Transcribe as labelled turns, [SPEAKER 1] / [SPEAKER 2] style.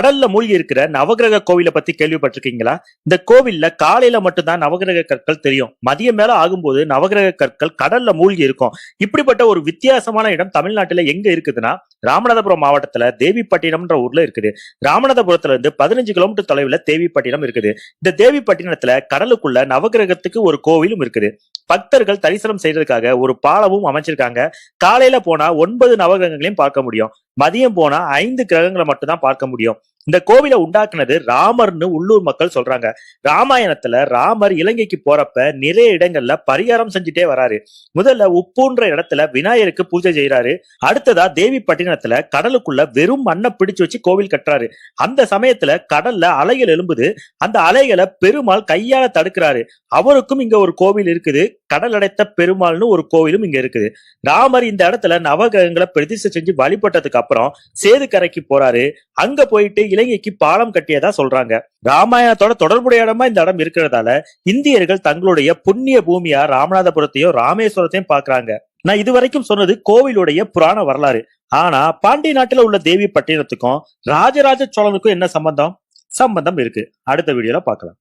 [SPEAKER 1] கடல்ல மூழ்கி இருக்கிற நவகிரக கோவிலை பத்தி கேள்விப்பட்டிருக்கீங்களா? இந்த கோவில்ல காலையில மட்டும்தான் நவகிரக கற்கள் தெரியும். மதியம் மேல ஆகும்போது நவகிரக கற்கள் கடல்ல மூழ்கி இருக்கும். இப்படிப்பட்ட ஒரு வித்தியாசமான இடம் தமிழ்நாட்டுல எங்க இருக்குதுன்னா ராமநாதபுரம் மாவட்டத்துல தேவிப்பட்டினம்ன்ற ஊர்ல இருக்குது. ராமநாதபுரத்துல இருந்து பதினஞ்சு கிலோமீட்டர் தொலைவுல தேவிப்பட்டினம் இருக்குது. இந்த தேவிப்பட்டினத்துல கடலுக்குள்ள நவகிரகத்துக்கு ஒரு கோவிலும் இருக்குது. பக்தர்கள் தரிசனம் செய்யறதுக்காக ஒரு பாலமும் அமைச்சிருக்காங்க. காலையில போனா ஒன்பது நவகிரகங்களையும் பார்க்க முடியும். மதியம் போனா ஐந்து கிரகங்களை மட்டும் தான் பார்க்க முடியும். இந்த கோவிலை உண்டாக்குனது ராமர்னு உள்ளூர் மக்கள் சொல்றாங்க. ராமாயணத்துல ராமர் இலங்கைக்கு போறப்ப நிறைய இடங்கள்ல பரிகாரம் செஞ்சுட்டே வராரு. முதல்ல உப்புன்ற இடத்துல விநாயகருக்கு பூஜை செய்யறாரு அடுத்ததா தேவிப்பட்டினத்துல கடலுக்குள்ள வெறும் மண்ணை பிடிச்சு வச்சு கோவில் கட்டுறாரு. அந்த சமயத்துல கடல்ல அலைகள் எழும்புது. அந்த அலைகளை பெருமாள் கையால தடுக்கிறாரு. அவருக்கும் இங்க ஒரு கோவில் இருக்குது. கடல் அடைத்த பெருமாள்னு ஒரு கோவிலும் இங்க இருக்குது. ராமர் இந்த இடத்துல நவகிரகங்களை பிரதிஷ்டை செஞ்சு வழிபட்டதுக்கு அப்புறம் சேதுக்கரைக்கு போறாரு. அங்க போயிட்டு இலங்கைக்கு பாலம் கட்டியதா சொல்றாங்க. ராமாயணத்தோட தொடர்புடைய இடமா இந்த இடம் இருக்கிறதால இந்தியர்கள் தங்களுடைய புண்ணிய பூமியா ராமநாதபுரத்தையும் ராமேஸ்வரத்தையும் பாக்குறாங்க நான் இதுவரைக்கும் சொன்னது கோவிலுடைய புராண வரலாறு. ஆனா பாண்டிய நாட்டுல உள்ள தேவி பட்டினத்துக்கும் ராஜராஜ சோழனுக்கும் என்ன சம்பந்தம்? சம்பந்தம் இருக்கு. அடுத்த வீடியோல பார்க்கலாம்.